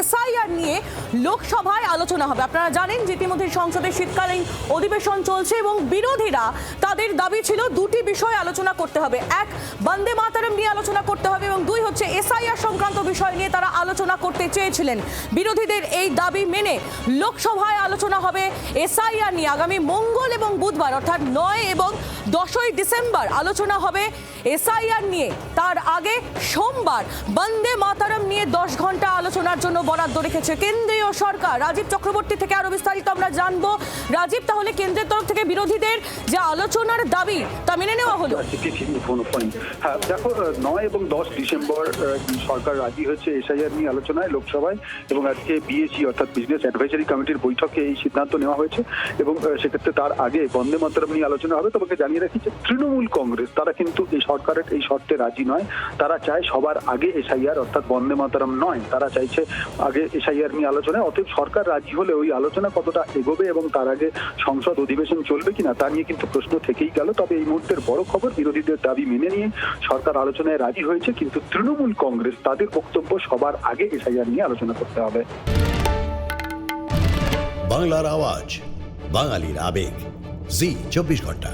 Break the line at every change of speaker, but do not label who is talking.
SIR নিয়ে লোকসভায় আলোচনা হবে। আপনারা জানেন যে ইতিমধ্যে সংসদের শীতকালীন অধিবেশন চলছে এবং বিরোধীরা তাদের দাবি ছিল দুটি বিষয় আলোচনা করতে হবে। এক, বন্দে মাতারম নিয়ে আলোচনা করতে হবে এবং দুই, হচ্ছে এসআইআর সংক্রান্ত বিষয় নিয়ে তারা আলোচনা করতে চেয়েছিলেন। বিরোধীদের এই দাবি মেনে লোকসভায় আলোচনা হবে এসআইআর নিয়ে। আগামী মঙ্গল এবং বুধবার, অর্থাৎ নয় এবং দশই ডিসেম্বর, আলোচনা হবে এসআইআর নিয়ে। তার আগে সোমবার বন্দে মাতারম নিয়ে দশ ঘণ্টা আলোচনার জন্য বরাদ্দ রেখেছে কেন্দ্রীয় সরকার। রাজীব চক্রবর্তী থেকে আরও বিস্তারিত আমরা জানব। রাজীব, তাহলে কেন্দ্রের তরফ থেকে বিরোধীদের যে আলোচনার দাবি, তা মেনে নেওয়া হলো?
হ্যাঁ দেখো নয় এবং দশ ডিসেম্বর সরকার রাজি হয়েছে এসআইআর নিয়ে আলোচনায়, লোকসভায়, এবং আজকে বিএসি অর্থাৎ বিজনেস অ্যাডভাইজারি কমিটির বৈঠকে এই সিদ্ধান্ত নেওয়া হয়েছে, এবং সেক্ষেত্রে তার আগে বন্দে মাতরম নিয়ে আলোচনা হবে। তোমাকে জানিয়ে রাখি যে তৃণমূল কংগ্রেস, তারা কিন্তু এই সরকারের এই শর্তে রাজি নয়। তারা চায় সবার আগে এসআইআর, অর্থাৎ বন্দে মাতরম নয়, তারা চাইছে আগে এসআইআর নিয়ে আলোচনায় অতএব সরকার রাজি হলে ওই আলোচনা কতটা এগোবে এবং তার আগে সংসদ অধিবেশন চলবে কিনা তা নিয়ে কিন্তু প্রশ্ন থেকেই গেল। তবে এই মুহূর্তের বড় খবর, বিরোধীদের দাবি মেনে নিয়ে সরকার আলোচনায় রাজি হয়েছে, কিন্তু তৃণমূল কংগ্রেস, তাদের বক্তব্য সবার আগে এসআইআর নিয়ে আলোচনা করতে হবে।
বাংলার আওয়াজ, বাঙালির আবেগ, জি, চব্বিশ ঘণ্টা।